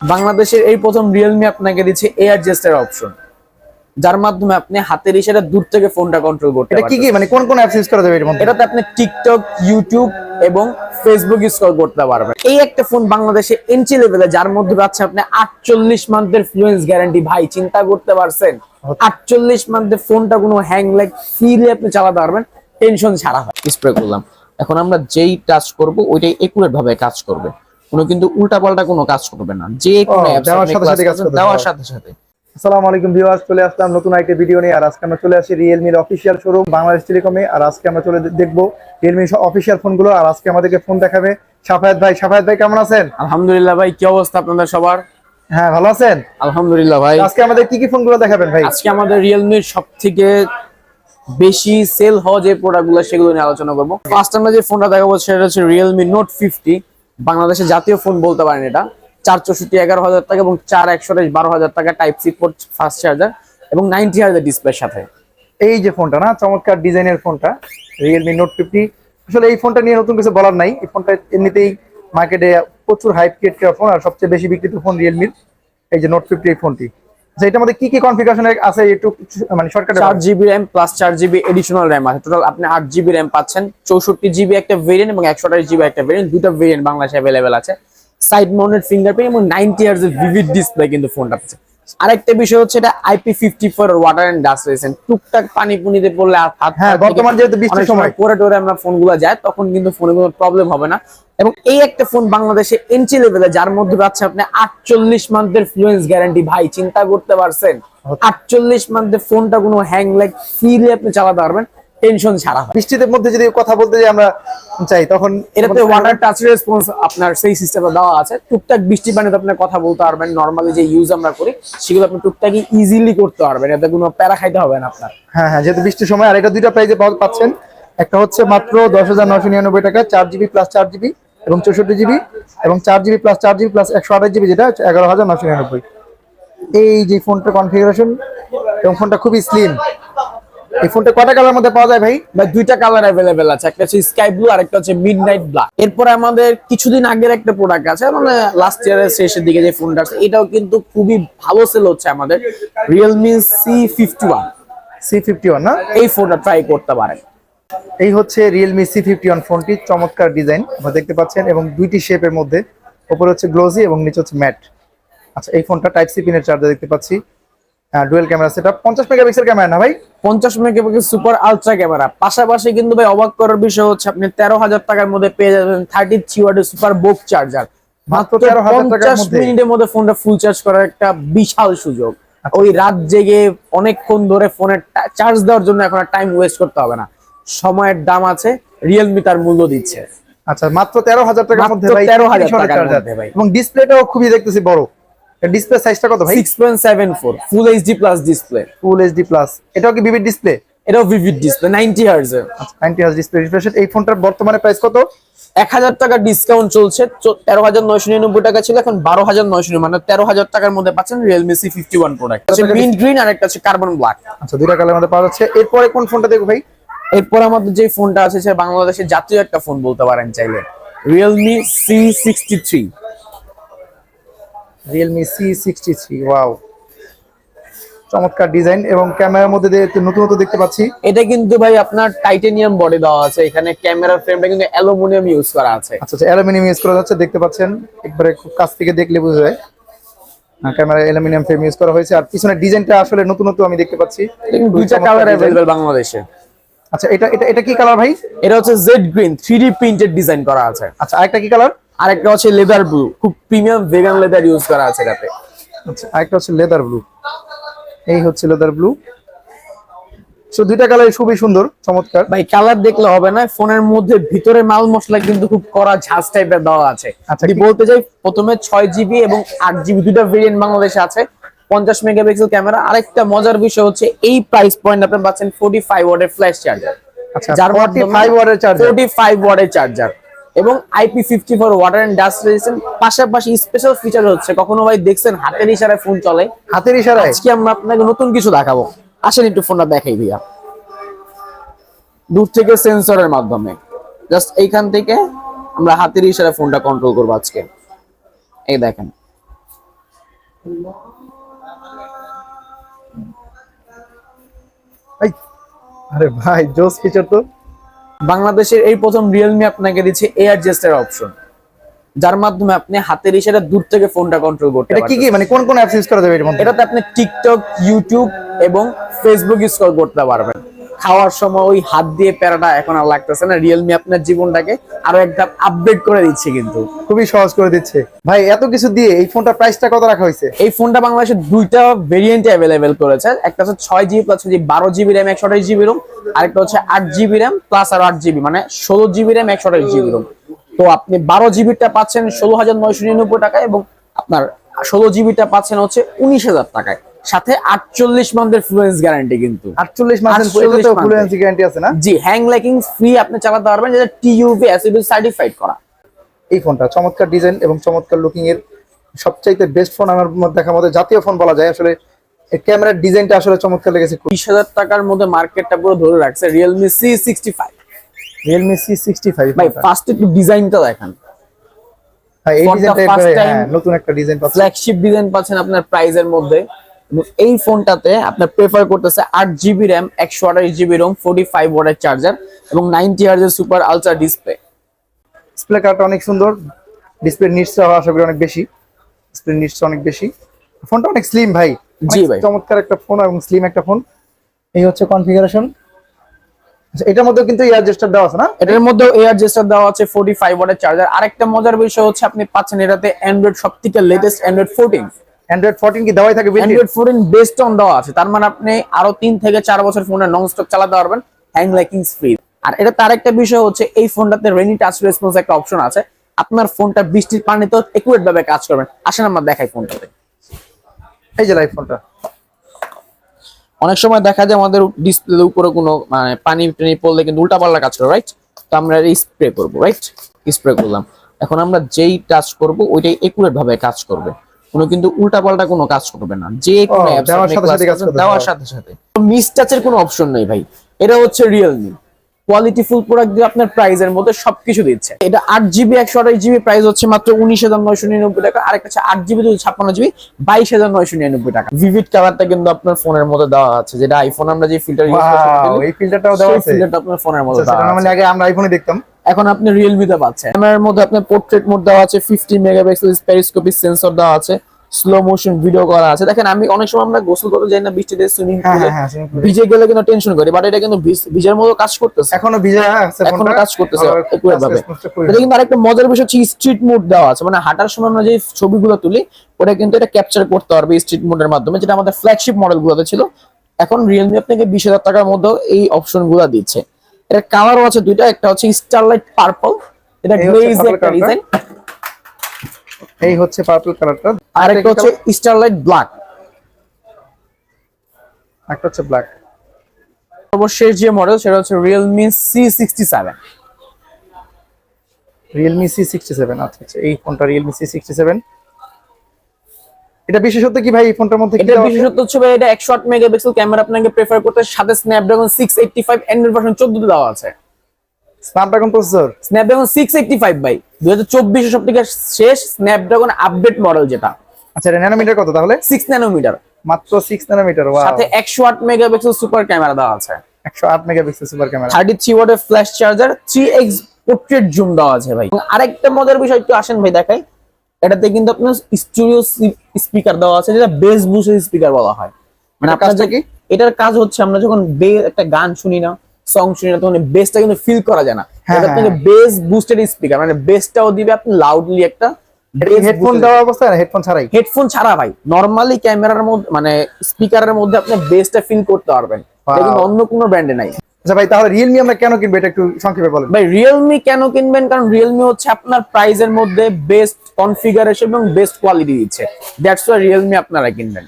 বাংলাদেশের এই প্রথম রিয়েলমি আপনাকে দিচ্ছে এয়ার জেস্টার অপশন যার মাধ্যমে আপনি হাতের ইশারা দূর থেকে ফোনটা কন্ট্রোল করতে এটা কি কি? মানে কোন কোন অ্যাপস ইউজ করা যাবে এর মধ্যে? এটাতে আপনি টিকটক ইউটিউব এবং ফেসবুক স্কল করতে পারবেন। এই একটা ফোন বাংলাদেশে এন্ট্রি লেভেলে যার মধ্যে পাচ্ছে আপনি আটচল্লিশ মান্থের ফ্লুয়েন্স গ্যারান্টি ভাই চিন্তা করতে পারছেন? আটচল্লিশ মান্থের ফোনটা কোনো হ্যাং লাগ ফ্রিলি আপনি চালাতে পারবেন টেনশন ছাড়া হয়। স্প্রে করলাম। এখন আমরা যেই টাচ করব ওইটাই একুরেট ভাবে কাজ করবে। কোনো কিন্তু উল্টাপাল্টা কোনো কাজ করবে না। যে কোনো দেওয়ার সাথে সাথে কাজ করবে, দেওয়ার দেওয়ার। সাথে সাথে। আসসালামু আলাইকুম ভিউয়ার্স চলে আসলাম নতুন একটা ভিডিও নিয়ে আর আজকে আমরা চলে আসি রিয়েলমির অফিসিয়াল শোরুম বাংলাদেশ টেলিকমে আর আজকে আমরা চলে দেখব রিয়েলমির অফিসিয়াল ফোনগুলো আর আজকে আমাদেরকে ফোন দেখাবে সাফায়াত ভাই। সাফায়াত ভাই কেমন আছেন? আলহামদুলিল্লাহ ভাই কি অবস্থা আপনাদের সবার? হ্যাঁ ভালো আছেন? আলহামদুলিল্লাহ ভাই। আজকে আমাদের কি কি ফোনগুলো দেখাবেন ভাই? আজকে আমাদের রিয়েলমির সব থেকে বেশি সেল হওয়া যে প্রোডাক্টগুলো সেগুলো নিয়ে আলোচনা করব। ফার্স্ট আমরা যে ফোনটা দেখাবো সেটা হচ্ছে রিয়েলমি নোট ফিফটি বাংলাদেশের জাতীয় ফোন বলতে পারেন এটা। চার চৌষট্টি, এগারো হাজার টাকা এবং চার একশো বারো হাজার টাকা type C port fast charger এবং নাইনটি হাজার ডিসপ্লের সাথে। এই যে ফোনটা না, চমৎকার ডিজাইনের ফোনটা রিয়েলমি নোট ফিফটি আসলে এই ফোনটা নিয়ে নতুন কিছু বলার নাই, এই ফোনটা এমনিতেই মার্কেটে প্রচুর হাইপ ক্রিয়েট করা ফোন আর সবচেয়ে বেশি বিক্রিত ফোন রিয়েলমির এই যে নোট ফিফটি এই ফোনটি আচ্ছা এটার মধ্যে কি কি কনফিগারেশন আছে একটু মানে শর্টকাটে 4 জিবি র্যাম প্লাস চার জিবি এডিশনাল র্যাম আছে। টোটাল আপনি আট জিবি র্যাম পাচ্ছেন। চৌষট্টি জিবি একটা ভেরিয়েন্ট এবং একশো আঠাশ জিবি একটা ভেরিয়েন্ট দুটো ভেরিয়েন্ট বাংলাদেশে अवेलेबल আছে। সাইড মাউন্টেড ফিঙ্গারপ্রিন্ট এবং নাইনটি ইয়ার্স এর ভিভিড ডিসপ্লে কিন্তু ফোনটা আছে। আরেকটা বিষয় হচ্ছে এটা IP fifty four water and dust resistant টুকটাক পানি পুনিতে পড়লে আর হাত হ্যাঁ, বর্তমান যেহেতু বৃষ্টির সময়। পরে টোরে আমরা ফোনগুলো যায় তখন কিন্তু ফোনে কোনো প্রবলেম হবে না। এবং এই একটা ফোন বাংলাদেশে এন্ট্রি লেভেলে যার মধ্যে পাচ্ছে আপনি আটচল্লিশ মান্থের ফ্লুয়েন্স গ্যারান্টি ভাই চিন্তা করতে পারছেন? আটচল্লিশ মান্থের ফোনটা কোনো হ্যাং লাইক ফ্রিলি আপনি চালাতে পারবেন। টেনশন ছাড়া হয়। বৃষ্টির মধ্যে যদি কথা বলতে যাই আমরা চাই তখন এটাতে ওয়াটার টাচ রেসপন্স আপনার সেই সিস্টেমে দেওয়া আছে। টুকটাক বৃষ্টি পানিতে আপনি কথা বলতে পারবেন। নর্মালি যে ইউজ আমরা করি সেগুলো আপনি টুকটাকি ইজিলি করতে পারবেন। এতে কোনো প্যারা খাইতে হবে না আপনার। হ্যাঁ হ্যাঁ যেহেতু বৃষ্টির সময় আর এটা দুইটা প্রাইজে পাচ্ছেন। একটা হচ্ছে মাত্র দশ হাজার নশো নিরানব্বই টাকা চার জিবি প্লাস চার জিবি এবং চৌষট্টি জিবি এবং চার জিবি প্লাস চার জিবি প্লাস একশো আঠাশ জিবি যেটা এগারো হাজার নশো নিরানব্বই। এই যে ফোনটা কনফিগারেশন এবং ফোনটা খুবই স্লিম এই ফোনটা কটা কালার মধ্যে পাওয়া যায় ভাই? বা দুইটা কালার অ্যাভেলেবেল আছে। একটা হচ্ছে স্কাই ব্লু আর একটা হচ্ছে মিড নাইট ব্ল্যাক এরপরে আমাদের কিছুদিন আগের একটা প্রোডাক্ট আছে মানে লাস্ট ইয়ারের শেষের দিকে যে ফোনটা আছে এটাও কিন্তু খুবই ভালো সেল হচ্ছে আমাদের Realme C fifty one C fifty one না? এই ফোনটা ট্রাই করতে পারেন। এই হচ্ছে রিয়েলমি সি ফিফটি ওয়ান ফোনটি চমৎকার ডিজাইন আপনারা দেখতে পাচ্ছেন এবং দুইটি শেপের মধ্যে উপরে হচ্ছে গ্লোজি এবং নিচে হচ্ছে ম্যাট আচ্ছা এই ফোনটা টাইপ সি পিনের চার্জার দেখতে পাচ্ছি। ডুয়েল ক্যামেরা সেটা পঞ্চাশ মেগাপিক্সেল ক্যামেরা না ভাই? পঞ্চাশ মেগাপিক্সেল সুপার আলট্রা ক্যামেরা পাশাপাশি কিন্তু ভাই অবাক করার বিষয় হচ্ছে আপনি তেরো হাজার টাকার মধ্যে পেয়ে যাবেন থার্টি থ্রি ওয়াটের সুপার বোক চার্জার মাত্র মাত্র 13,000 টাকার মধ্যে? মিনিটের মধ্যে ফোনটা ফুল চার্জ করার একটা বিশাল সুযোগ। ওই রাত জেগে অনেকক্ষণ ধরে ফোনের চার্জ দেওয়ার জন্য এখন আর টাইম ওয়েস্ট করতে হবে না। সময়ের দাম আছে রিয়েলমি তার মূল্য দিচ্ছে। আচ্ছা মাত্র তেরো হাজার টাকার মাত্র মধ্যে ভাই 13,000 30 টাকার মধ্যে ভাই। এবং ডিসপ্লেটাও খুবই দেখতেছি বড়। ডিসপ্লে সাইজটা কত ভাই? Six point seven four full HD plus display full HD plus এটাও কি বিবিড ডিসপ্লে এটাও ভিভিড ডিসপ্লে নাইনটি হার্জ এর। নাইনটি হার্জ ডিসপ্লে রিফ্রেশ এই ফোনটার বর্তমানে প্রাইস কত? এক হাজার টাকা ডিসকাউন্ট চলছে চো- তেরো হাজার নয়শো নিরানব্বই টাকা ছিল এখন বারো হাজার নয়শো মানে তেরো হাজার টাকার মধ্যে পাচ্ছেন সি ফিফটি ওয়ান প্রোডাক্ট আছে মিন্ট গ্রিন আর একটা হচ্ছে কার্বন ব্ল্যাক আচ্ছা দুইটা কালার মধ্যে পাওয়া যাচ্ছে। এরপরে কোন ফোনটা দেখব ভাই? এরপর আমাদের যে ফোনটা আছে সেটা বাংলাদেশের জাতীয় একটা ফোন বলতে পারেন চাইলে। Realme C sixty three Realme C sixty three wow চমৎকার ডিজাইন এবং ক্যামেরার মধ্যে নতুনত্ব দেখতে পাচ্ছি। এটা কিন্তু ভাই আপনার টাইটেনিয়াম বডি দেওয়া আছে এখানে ক্যামেরার ফ্রেমটা কিন্তু অ্যালুমিনিয়াম ইউজ করা আছে। আচ্ছা আচ্ছা অ্যালুমিনিয়াম ইউজ করা যাচ্ছে দেখতে পাচ্ছেন একবারে খুব কাছ থেকে দেখলে বোঝা যায়। ক্যামেরা অ্যালুমিনিয়াম ফ্রেম ইউজ করা হয়েছে আর পিছনের ডিজাইনটা আসলে নতুনত্ব আমি দেখতে পাচ্ছি। দুইটা কালার। অ্যাভেলেবেল বাংলাদেশে। আচ্ছা এটা এটা এটা কি কালার ভাই? এটা হচ্ছে jade green three D printed design করা আছে। আচ্ছা আরেকটা কি কালার আরেকটা হচ্ছে লেদার ব্লু খুব প্রিমিয়াম ভেগান লেদার ইউজ করা আছে এটাতে। আচ্ছা আরেকটা হচ্ছে লেদার ব্লু এই হচ্ছে লেদার ব্লু সো দুইটা কালার খুবই সুন্দর চমৎকার। ভাই কালার দেখলে হবে না ফোনের মধ্যে ভিতরে মাল মশলা কিন্তু খুব কড়া ঝাঁজ টাইপের দেওয়া আছে। আচ্ছা, যদি বলতে যাই প্রথমে ছয় জিবি এবং আট জিবি দুটা ভেরিয়েন্ট বাংলাদেশে আছে পঞ্চাশ মেগাপিক্সেল ক্যামেরা আরেকটা মজার বিষয় হচ্ছে এই প্রাইস পয়েন্ট আপনি পাচ্ছেন ফোর্টি ফাইভ ওয়াটের ফ্ল্যাশ চার্জার আচ্ছা যার 45 ওয়াটের চার্জার ফোর্টি ফাইভ ওয়াটের চার্জার এবং IP fifty four water and dust resistant পাশাপাশি স্পেশাল ফিচার হচ্ছে কখনো ভাই দেখছেন হাতের ইশারায় ফোন চলে। হাতের ইশারায়? আজকে আমরা আপনাকে নতুন কিছু দেখাবো। আসেন একটু ফোনটা দেখাই দিয়া। দূর থেকে সেন্সরের মাধ্যমে। জাস্ট এইখান থেকে আমরা হাতের ইশারায় ফোনটা কন্ট্রোল করব আজকে। এই দেখেন। আরে ভাই জোস ফিচার তো। বাংলাদেশের এই প্রথম রিয়েলমি আপনাকে দিচ্ছে এয়ার জেস্টার অপশন যার মাধ্যমে আপনি হাতের ইশারা দূর থেকে ফোনটা কন্ট্রোল করতে এটা কি কি? মানে কোন কোন অ্যাপস ইউজ করা যাবে এর মধ্যে? এটাতে আপনি টিকটক ইউটিউব এবং ফেসবুক ইউজ করতে পারবেন। খাওয়ার সময় ওই হাত দিয়ে প্যারাটা এখন আর লাগতেছে না। রিয়েলমি আপনার জীবনটাকে আরও একটা আপডেট করে দিচ্ছে কিন্তু। খুবই সহজ করে দিচ্ছে। ভাই এত কিছু দিয়ে এই ফোনটার প্রাইসটা কত রাখা হয়েছে? এই ফোনটা বাংলাদেশে দুইটা ভেরিয়েন্টে অ্যাভেলেবেল করেছে। একটা হচ্ছে ছয় জিবি প্লাস জিবি বারো জিবি র্যাম একশো আঠাশ জিবি রোম আরেকটা হচ্ছে আট জিবি র্যাম প্লাস আর আট জিবি মানে ষোলো জিবি র্যাম একশো আঠাশ জিবি রোম তো আপনি বারো জিবিটা পাচ্ছেন ষোলো হাজার নয়শো নিরানব্বই টাকায় এবং আপনার ষোলো জিবিটা পাচ্ছেন হচ্ছে উনিশ হাজার টাকায়। সাথে আটচল্লিশ মান্থের ফ্লুয়েন্স গ্যারান্টি কিন্তু। আটচল্লিশ মাসের 48 এটাতে ফ্লুয়েন্সি গ্যারান্টি আছে না? জি হ্যাং ল্যাকিং ফ্রি আপনি চালাতে পারবেন যেটা টিইউভি অ্যাসিডি সার্টিফাইড করা। এই ফোনটা চমৎকার ডিজাইন এবং চমৎকার লুকিং এর সবচাইতে বেস্ট ফোন আমার দেখার মধ্যে জাতীয় ফোন বলা যায়। আসলে ক্যামেরার ডিজাইনটা আসলে চমৎকার লেগেছে বিশ হাজার টাকার মধ্যে মার্কেটটা পুরো ধরে রাখছে Realme C sixty five Realme C sixty five ভাই ফার্স্ট একটু ডিজাইনটা দেখান। এই ডিজাইনটা হ্যাঁ, নতুন একটা ডিজাইন পাচ্ছি। ফ্ল্যাগশিপ ডিজাইন পাচ্ছেন আপনার প্রাইজের মধ্যে। এবং এই ফোনটাতে আপনার প্রেফার করতেছে আট জিবি র্যাম একশো আঠাশ জিবি রোম ফোর্টি ফাইভ ওয়াটের চার্জার এবং নাইনটি হার্জের সুপার আলট্রা ডিসপ্লে ডিসপ্লে কার্ডটা অনেক সুন্দর। ডিসপ্লে নিটসটা আশা করি অনেক বেশি। ডিসপ্লে নিটসটা অনেক বেশি। ফোনটা অনেক স্লিম ভাই। জি ভাই। চমৎকার একটা ফোন এবং স্লিম একটা ফোন এই হচ্ছে কনফিগারেশন এটার মধ্যে কিন্তু ইয়ার জেস্টার দেওয়া আছে না? এটার মধ্যে এয়ার জেস্টার দেওয়া আছে ফোর্টি ফাইভ ওয়াটের চার্জার আরেকটা মজার বিষয় হচ্ছে আপনি পাচ্ছেন এটাতে অ্যান্ড্রয়েড সব থেকে latest Android fourteen Android fourteen কি দেওয়াই থাকে অ্যান্ড্রয়েড ফোরটিন বেস্ট অন দেওয়া আছে। তার মানে আপনি আরও তিন থেকে চার বছর ফোনে নন স্টপ চালাতে পারবেন হ্যাং লাইকিং ফ্রি আর এটা তার একটা বিষয় হচ্ছে এই ফোনটাতে রেনি টাচ রেসপন্স একটা অপশন আছে। আপনার ফোনটা বৃষ্টির পানিতে একুরেট ভাবে কাজ করবেন আসেন আমরা দেখাই ফোনটাতে এই যে লাইভ ফোনটা অনেক সময় দেখা যায় আমাদের ডিসপ্লের উপরে কোনো মানে পানি টানি পড়লে কিন্তু উল্টা পাল্টা কাজ করে রাইট তো আমরা স্প্রে করব রাইট স্প্রে করলাম। এখন আমরা যেই টাচ করব ওইটাই একুরেট ভাবে কাজ করবে। কোনো কিন্তু উল্টা পাল্টা কোনো কাজ করবে না। যে কোনো দেওয়ার সাথে সাথে কাজ করবেন, করবে, দেওয়ার হ্যাঁ। সাথে সাথে। মিস টাচের কোনো অপশন নেই ভাই। এটা হচ্ছে রিয়েলমি কোয়ালিটি ফুল প্রোডাক্ট দিয়ে আপনার প্রাইজের মধ্যে সবকিছু দিচ্ছে। এটা আট জিবি একশো আঠাশ জিবি প্রাইস হচ্ছে মাত্র উনিশ হাজার নয়শো নিরানব্বই টাকা। আরেকটা হচ্ছে আট জিবি দুশো ছাপ্পান্ন জিবি বাইশ হাজার নয়শো নিরানব্বই টাকা। ভিভিড কালারটা কিন্তু আপনার ফোনের মধ্যে দেওয়া আছে। যেটা আইফোন আমরা যে ফিল্টার ইউজ এই ফিল্টারটাও দেওয়া আছে? ফিল্টারটা আপনার ফোনের মধ্যে আচ্ছা, দেওয়া আছে। মানে আগে আমরা আইফোনে দেখতাম। এখন আপনি রিয়েলমিতে পাচ্ছেন। ক্যামেরার মধ্যে আপনার পোর্ট্রেট মোড দেওয়া আছে ফিফটি মেগাপিক্সেল পেরিস্কোপিক সেন্সর দেওয়া আছে স্লো মোশন ভিডিও করা আছে। দেখেন আমি অনেক সময় আমরা গোসল করতে যাই না বৃষ্টিতে সুইমিং হ্যাঁ পুলে হ্যাঁ হ্যাঁ এ। ভিজে গেলে কিন্তু টেনশন করি বাট এটা কিন্তু ভিজ- ভিজার মতো কাজ করতেছে। এখনও ভিজা আছে এখনও কাজ করতেছে কাজ ভাবে। এটা কিন্তু আরেকটা মজার বিষয় হচ্ছে স্ট্রিট মোড দেওয়া আছে। মানে হাঁটার সময় আমরা যে ছবিগুলো তুলি ওটা কিন্তু এটা ক্যাপচার করতে পারবে স্ট্রিট মোডের মাধ্যমে যেটা আমাদের ফ্ল্যাগশিপ মডেল গুলোতে ছিল। এখন রিয়েলমি আপনাকে বিশ হাজার টাকার মধ্যে এই অপশনগুলো দিচ্ছে। এটা কালারও আছে দুইটা একটা হচ্ছে স্টারলাইট পার্পল এটা গ্লেজ একটা ডিজাইন এই হচ্ছে পার্পল কালারটা আর একটা হচ্ছে স্টারলাইট ব্ল্যাক একটা হচ্ছে ব্ল্যাক সর্বশেষ যে মডেল সেটা হচ্ছে Realme C sixty seven Realme C sixty seven আচ্ছা আচ্ছা এই ফোনটা সিক্সটি সেভেন এটা বিশেষত্ব কি ভাই এই ফোনটার মধ্যে কি এটা দেওয়া আছে? বিশেষত হচ্ছে ভাই এটা একশো আট মেগাপিক্সেল ক্যামেরা আপনাকে প্রেফার করতে সাথে Snapdragon six eighty five Android version চোদ্দ দেওয়া আছে। Snapdragon processor Snapdragon six eighty five by দুই হাজার চব্বিশে শেষ স্ন্যাপড্রাগন আপডেট মডেল যেটা। আচ্ছা এটা ন্যানোমিটার কত তাহলে? সিক্স ন্যানোমিটার মাত্র সিক্স ন্যানোমিটার ওয়াও সাথে একশো আট মেগাপিক্সেল সুপার ক্যামেরা দেওয়া আছে। একশো আট megapixel super camera thirty three ওয়াটের flash charger three X portrait zoom দেওয়া আছে ভাই। আরেকটা মজার বিষয় একটু আসেন ভাই দেখাই। এটাতে কিন্তু আপনার স্টুডিও স্পিকার দেওয়া আছে যেটা বেস বুস্টের স্পিকার বলা হয়। মানে আপনার কি? এটার কাজ হচ্ছে আমরা যখন বে একটা গান শুনি না সং শুনি না তখন বেসটা কিন্তু ফিল করা যায় না। হ্যাঁ, এটা আপনাকে বেস বুস্টেড স্পিকার মানে বেসটাও দিবে আপনি লাউডলি একটা হেডফোন দেওয়া অবস্থায় না? হেডফোন ছাড়াই? হেডফোন ছাড়া ভাই। নরমালি ক্যামেরার মধ্যে মানে স্পিকারের মধ্যে আপনি বেসটা ফিল করতে পারবেন। কিন্তু অন্য কোনো ব্র্যান্ডে নাই। আচ্ছা ভাই, তাহলে রিয়েলমি আমরা কেন কিনবো? এটা একটু সংক্ষেপে বলেন। ভাই রিয়েলমি কেন কিনবেন? কারণ রিয়েলমি হচ্ছে আপনার প্রাইজের মধ্যে বেস্ট কনফিগারেশন এবং বেস্ট কোয়ালিটি দিচ্ছে। দ্যাটস ওয়াই রিয়েলমি আপনারা কিনবেন।